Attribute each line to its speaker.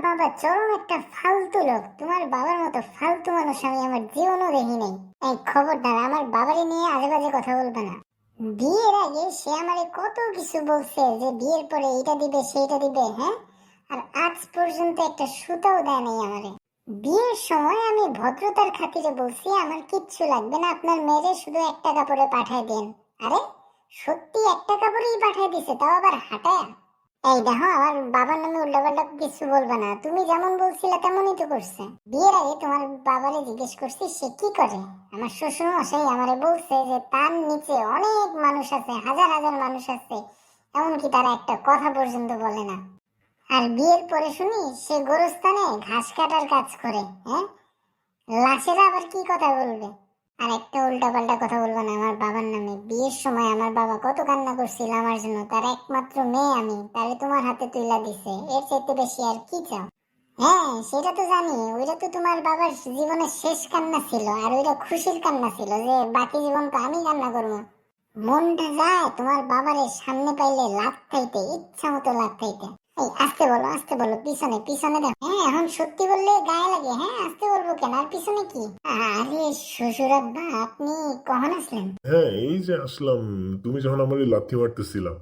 Speaker 1: বাবা চরম একটা ফালতু লোক। তোমার বাবার মতো ফালতু মানুষ আমি আমার জীবনও দেখি নাই। এই খবরদার, আমার বাবারে নিয়ে আজে বাজে কথা বলবে না। বিয়ের আগে সে আমারে কত কিছু বলছে যে বিয়ের পরে এইটা দিবে, সেইটা দিবে হ্যাঁ? আর আজ পর্যন্ত একটা সুতাও দেয় নাই আমারে। বিয়ের সময় আমি ভদ্রতার খাতিরে বলছি, আমার কিচ্ছু লাগবে না, আপনার মেয়েরে শুধু একটা কাপড়ে পাঠায় দেন। আরে, সত্যি একটা কাপড়েই পাঠায় দিছে, তাও আবার হাঁটায়? এই দেখো, আমার বাবার নামে কিছু বলবে না। তুমি যেমন বলছিলে তেমনই তো করছে। বিয়ের আগে তোমার বাবারে জিজ্ঞেস করছি, সে কি করে? আমার শ্বশুর মশাই আমারে বলছে যে, তার নিচে অনেক মানুষ আছে, হাজার হাজার মানুষ আছে, এমনকি তারা একটা কথা পর্যন্ত বলে না। আর বিয়ের পরে শুনি, সে গোরস্থানে ঘাস কাটার কাজ করে হ্যাঁ? লাশেরা আবার কি কথা বলবে? আর একটা উল্টাপাল্টা কথা বলব না, আমার বাবার নামে। বিয়ের সময় আমার বাবা কত কান্না করছিল আমার জন্য, তার একমাত্র মেয়ে আমি, তাহলে তোমার হাতে তুইলা দিছে, এর চাইতে বেশি আর কি চাও? হ্যাঁ সেটা তো জানি, ওইটা তো তোমার বাবার জীবনের শেষ কান্না ছিল, আর ওইটা খুশির কান্না ছিল যে বাকি জীবন তো আমি কান্না করব। মনটা যায়, তোমার বাবার সামনে পাইলে লাভ খাইতে ইচ্ছা মতো লাভ খাইতে এই, আস্তে বলো আস্তে বলো, পিছনে পিছনে হ্যাঁ এখন সত্যি বললে গায়ে লাগে। হ্যাঁ আস্তে বলব কেন? আর পিছনে কি? আরে শ্বশুর আপনি কখন আসলেন?
Speaker 2: হ্যাঁ এই যে আসলাম। তুমি যখন আমার লাথি মারতেছিলাম